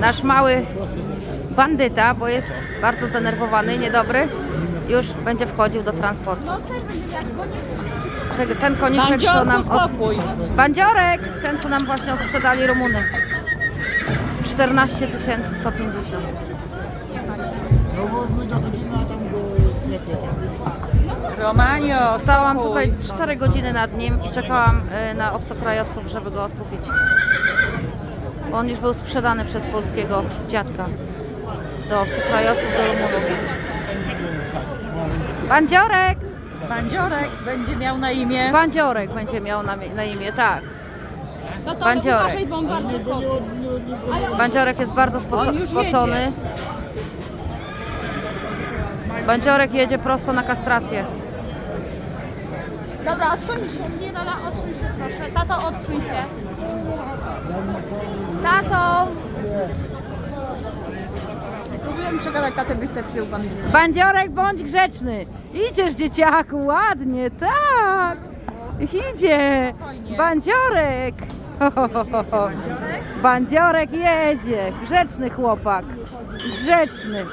Nasz mały bandyta, bo jest bardzo zdenerwowany, niedobry, już będzie wchodził do transportu. Ten, ten koniczek, co nam od... Bandziorek! Ten, co nam właśnie sprzedali Rumuny. 14 150. No bo my dochodzimy a tam do sklepu. Romanio, Stałam tutaj 4 godziny nad nim i czekałam y, na obcokrajowców, żeby go odkupić. On już był sprzedany przez polskiego dziadka do obcokrajowców, do Rumunów. Bandziorek! Bandziorek będzie miał na imię. Bandziorek będzie miał na, na imię, tak. No to Bandziorek. bo. Bandziorek jest bardzo spoco- spocony. Bandziorek jedzie prosto na kastrację. Dobra, odsuń się. Nie, Lola, odsuń się proszę. Tato, odsuń się. Próbuję przegadać tatę, by też wziął bandytę. Bandziorek, bądź grzeczny. Idziesz, dzieciaku, ładnie, tak. Idzie. Bandziorek. Bandziorek jedzie. Grzeczny chłopak. Grzeczny.